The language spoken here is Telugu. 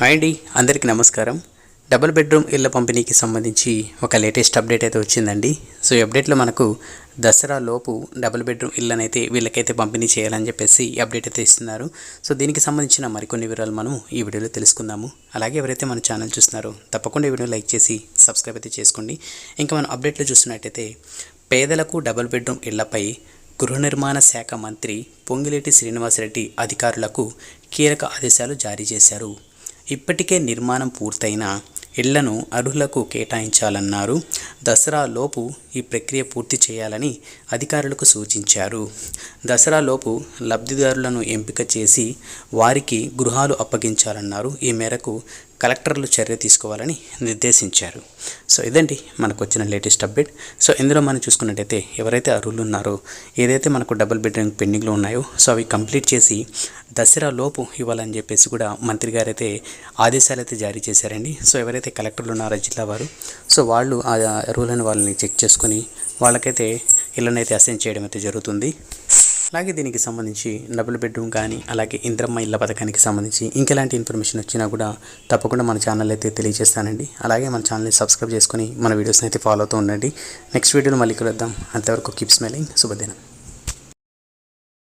హాయ్ అండి అందరికీ నమస్కారం. డబుల్ బెడ్రూమ్ ఇళ్ళ పంపిణీకి సంబంధించి ఒక లేటెస్ట్ అప్డేట్ అయితే వచ్చిందండి. సో ఈ అప్డేట్లో మనకు దసరా లోపు డబుల్ బెడ్రూమ్ ఇళ్ళని అయితే వీళ్ళకైతే పంపిణీ చేయాలని చెప్పేసి ఈ అప్డేట్ అయితే ఇస్తున్నారు. సో దీనికి సంబంధించిన మరికొన్ని వివరాలు మనం ఈ వీడియోలో తెలుసుకుందాము. అలాగే ఎవరైతే మన ఛానల్ చూస్తున్నారో తప్పకుండా ఈ వీడియో లైక్ చేసి సబ్స్క్రైబ్ అయితే చేసుకోండి. ఇంకా మనం అప్డేట్లో చూస్తున్నట్టయితే పేదలకు డబుల్ బెడ్రూమ్ ఇళ్ళపై గృహ నిర్మాణ శాఖ మంత్రి పొంగిలేటి శ్రీనివాసరెడ్డి అధికారులకు కీలక ఆదేశాలు జారీ చేశారు. ఇప్పటికే నిర్మాణం పూర్తయిన ఇళ్ళను అర్హులకు కేటాయించాలన్నారు. దసరా లోపు ఈ ప్రక్రియ పూర్తి చేయాలని అధికారులకు సూచించారు. దసరా లోపు లబ్ధిదారులను ఎంపిక చేసి వారికి గృహాలు అప్పగించాలన్నారు. ఈ మేరకు కలెక్టర్లు చర్య తీసుకోవాలని నిర్దేశించారు. సో ఇదండి మనకు వచ్చిన లేటెస్ట్ అప్డేట్. సో ఇందులో మనం చూసుకున్నట్టయితే ఎవరైతే అర్హులు ఉన్నారో ఏదైతే మనకు డబుల్ బెడ్రూమ్ పెండింగ్లో ఉన్నాయో సో అవి కంప్లీట్ చేసి దసరా లోపు ఇవ్వాలని చెప్పేసి కూడా మంత్రి గారు అయితే ఆదేశాలు అయితే జారీ చేశారండి. సో ఎవరైతే కలెక్టర్లు ఉన్నారో జిల్లా వారు సో వాళ్ళు ఆ అర్హులని వాళ్ళని చెక్ చేసుకొని వాళ్ళకైతే ఇళ్ళనైతే అసైన్ చేయడం అయితే జరుగుతుంది. అలాగే దీనికి సంబంధించి డబుల్ బెడ్రూమ్ కానీ అలాగే ఇంద్రమ్మ ఇళ్ళ పథకానికి సంబంధించి ఇంకెలాంటి ఇన్ఫర్మేషన్ వచ్చినా కూడా తప్పకుండా మన ఛానల్ అయితే తెలియజేస్తానండి. అలాగే మన ఛానల్ని సబ్స్క్రైబ్ చేసుకొని మన వీడియోస్ని అయితే ఫాలో అవుతూ ఉండండి. నెక్స్ట్ వీడియోలో మళ్ళీ కలుద్దాం. అంతవరకు కీప్ స్మెలింగ్. శుభదినం.